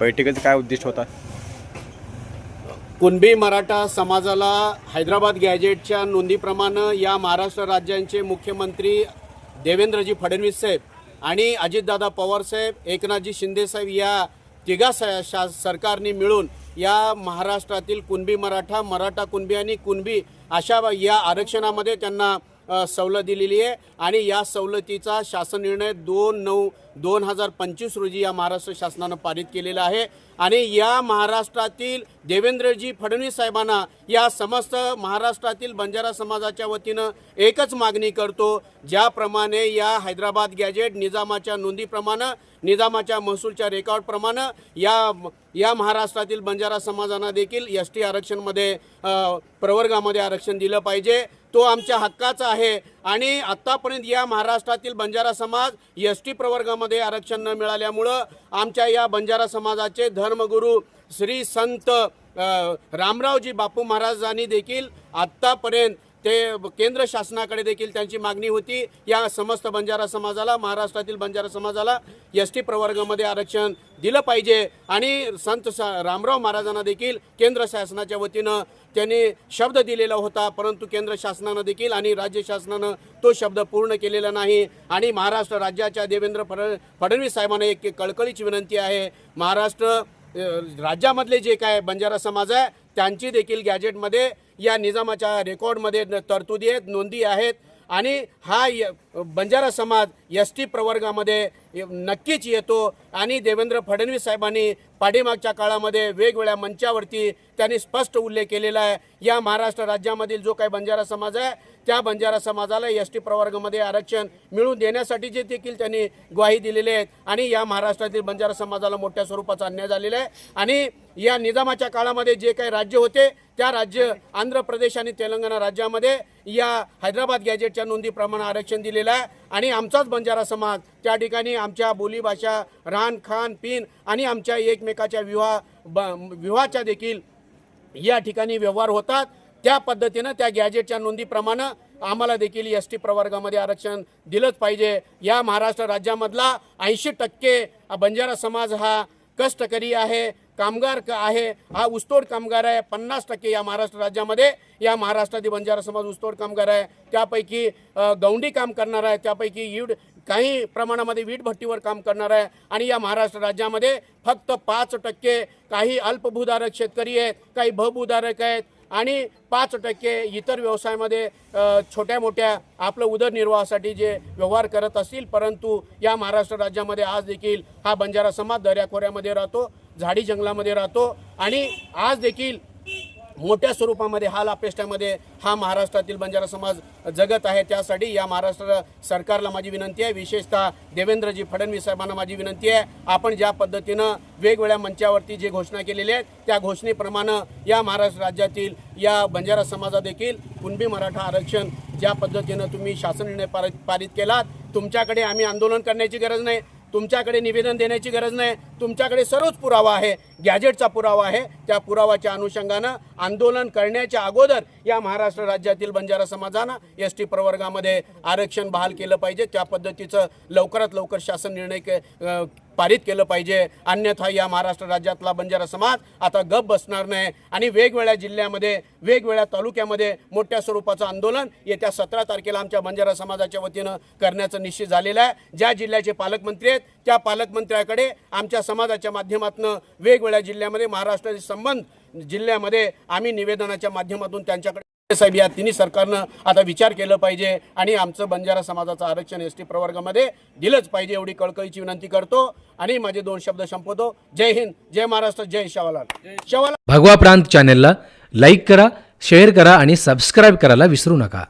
बैठकीचं काय उद्दिष्ट होता? कुणबी मराठा समाजाला हैदराबाद गॅजेटच्या नोंदीप्रमाणे या महाराष्ट्र राज्यांचे मुख्यमंत्री देवेंद्रजी फडणवीस साहेब आणि अजितदादा पवार साहेब एकनाथजी शिंदेसाहेब या तिघा स शा सरकारने मिळून या महाराष्ट्रातील कुणबी मराठा मराठा कुणबी आणि कुणबी अशा या आरक्षणामध्ये त्यांना सवलत दिलेली आहे. आणि या सवलतीचा शासन निर्णय दोन नऊ दोन हजार पंचवीस रोजी या महाराष्ट्र शासनानं पारित केलेला आहे. आणि या महाराष्ट्रातील देवेंद्रजी फडणवीस साहेबांना या समस्त महाराष्ट्रातील बंजारा समाजाच्या वतीनं एकच मागणी करतो ज्याप्रमाणे या हैदराबाद गॅजेट निजामाच्या नोंदीप्रमाणे निजामाच्या महसूलच्या रेकॉर्डप्रमाणे या या महाराष्ट्रातील बंजारा समाजांना देखील एस टी आरक्षणमध्ये प्रवर्गामध्ये आरक्षण दिलं पाहिजे. तो आमच्या हक्काचा आहे. आणि आत्तापर्यंत या महाराष्ट्रातील बंजारा समाज एस टी प्रवर्गामध्ये आरक्षण न मिळाल्यामुळं आमच्या या बंजारा समाजाचे धर्मगुरू श्री संत रामरावजी बापू महाराजांनी देखील आत्तापर्यंत ते केंद्र शासनाकडे देखील त्यांची मागणी होती. या समस्त बंजारा समाजाला महाराष्ट्रातील बंजारा समाजाला एस टी प्रवर्गामध्ये आरक्षण दिलं पाहिजे. आणि संत सा रामराव महाराजांना देखील केंद्र शासनाच्या वतीनं त्यांनी शब्द दिलेला होता. परंतु केंद्र शासनानं देखील आणि राज्य शासनानं तो शब्द पूर्ण केलेला नाही. आणि महाराष्ट्र राज्याच्या देवेंद्र फड फडणवीस साहेबांना एक कळकळीची विनंती आहे. महाराष्ट्र राज्यामधले जे काय बंजारा समाज आहे त्यांची देखील गॅजेटमध्ये या निजामाच्या रेकॉर्डमध्ये तरतुदी आहेत नोंदी आहेत. आणि हा य- बंजारा समाज एस टी प्रवर्गामध्ये नक्कीच येतो. आणि देवेंद्र फडणवीस साहेबांनी पाठीमागच्या काळामध्ये वेगवेगळ्या मंचावरती त्यांनी स्पष्ट उल्लेख केलेला आहे. या महाराष्ट्र राज्यामधील जो काही बंजारा समाज आहे त्या बंजारा समाजाला एस टी प्रवर्गामध्ये आरक्षण मिळवून देण्यासाठी जे देखील त्यांनी ग्वाही दिलेली आहेत. आणि या महाराष्ट्रातील बंजारा समाजाला मोठ्या स्वरूपाचा अन्याय झालेला आहे. आणि या निजामाच्या काळामध्ये जे काही राज्य होते त्या राज्य आंध्र प्रदेश आणि तेलंगणा राज्यामध्ये या हैदराबाद गॅजेटच्या नोंदीप्रमाणे आरक्षण दिलेलं आहे आणि आमचाच बंजारा समाज त्या ठिकाणी आमच्या बोलीभाषा रान खान पिन आणि आमच्या एकमेकाच्या विवाह ब विवाहाच्या देखील या ठिकाणी व्यवहार होतात. त्या पद्धतीनं त्या गॅजेटच्या नोंदीप्रमाणे आम्हाला देखील एस टी प्रवर्गामध्ये आरक्षण दिलंच पाहिजे. या महाराष्ट्र राज्यामधला ऐंशी टक्के बंजारा समाज हा कष्टकरी आहे. कामगार क- आहे हा ऊसतोड कामगार आहे. पन्नास टक्के या महाराष्ट्र राज्यामध्ये या महाराष्ट्रातील बंजारा समाज ऊसतोड कामगार आहे त्यापैकी गौंडी काम करणार आहे त्यापैकी ईड काही प्रमाणामध्ये वीटभट्टीवर काम करणार आहे. आणि या महाराष्ट्र राज्यामध्ये फक्त पाच टक्के काही अल्पभूधारक शेतकरी आहेत काही भभूधारक आहेत. आणि पाच टक्के इतर व्यवसायामध्ये छोट्या मोठ्या आपलं उदरनिर्वाहासाठी जे व्यवहार करत असतील परंतु या महाराष्ट्र राज्यामध्ये आज देखील हा बंजारा समाज दर्याखोऱ्यामध्ये राहतो. झाडी जंगलामध्ये राहतो आणि आज देखील मोठ्या स्वरूपामध्ये हा अपेष्टामध्ये हा महाराष्ट्रातील बंजारा समाज जगत आहे. त्यासाठी या महाराष्ट्र सरकारला माझी विनंती आहे. विशेषतः देवेंद्रजी फडणवीस साहेबांना माझी विनंती आहे. आपण ज्या पद्धतीनं वेगवेगळ्या मंचावरती जे घोषणा केलेली आहेत त्या घोषणेप्रमाणे या महाराष्ट्र राज्यातील या बंजारा समाजादेखील कुणबी मराठा आरक्षण ज्या पद्धतीनं तुम्ही शासन निर्णय पारित पारित केलात तुमच्याकडे आम्ही आंदोलन करण्याची गरज नाही. तुमच्याकडे निवेदन देण्याची गरज नाही. तुमच्याकडे सर्वच पुरावा आहे. गॅजेटचा पुरावा आहे. त्या पुरावाच्या अनुषंगानं आंदोलन करण्याच्या अगोदर या महाराष्ट्र राज्यातील बंजारा समाजानं एस टी प्रवर्गामध्ये आरक्षण बहाल केलं पाहिजे. त्या पद्धतीचं लवकरात लवकर शासन निर्णय के पारित केलं पाहिजे. अन्यथा या महाराष्ट्र राज्यातला बंजारा समाज आता गप बसणार नाही. आणि वेगवेगळ्या जिल्ह्यामध्ये वेगवेगळ्या तालुक्यामध्ये मोठ्या स्वरूपाचं आंदोलन येत्या सतरा तारखेला आमच्या बंजारा समाजाच्या वतीनं करण्याचं निश्चित झालेलं आहे. ज्या जिल्ह्याचे पालकमंत्री आहेत त्या पालकमंत्र्याकडे आमच्या समाजाच्या माध्यमातून वेगवेगळ्या जिल्ह्यामध्ये महाराष्ट्राचे संबंध जिल्ह्यामध्ये आम्ही निवेदनाच्या माध्यमातून त्यांच्याकडे साहेब या तिन्ही सरकारनं आता विचार केलं पाहिजे आणि आमचं बंजारा समाजाचं आरक्षण एस टी प्रवर्गामध्ये दिलंच पाहिजे एवढी कळकळीची विनंती करतो आणि माझे दोन शब्द संपवतो. जय हिंद जय महाराष्ट्र जय शवालाल शवालाल भगवा प्रांत चॅनेलला लाईक करा शेअर करा आणि सबस्क्राईब करायला विसरू नका.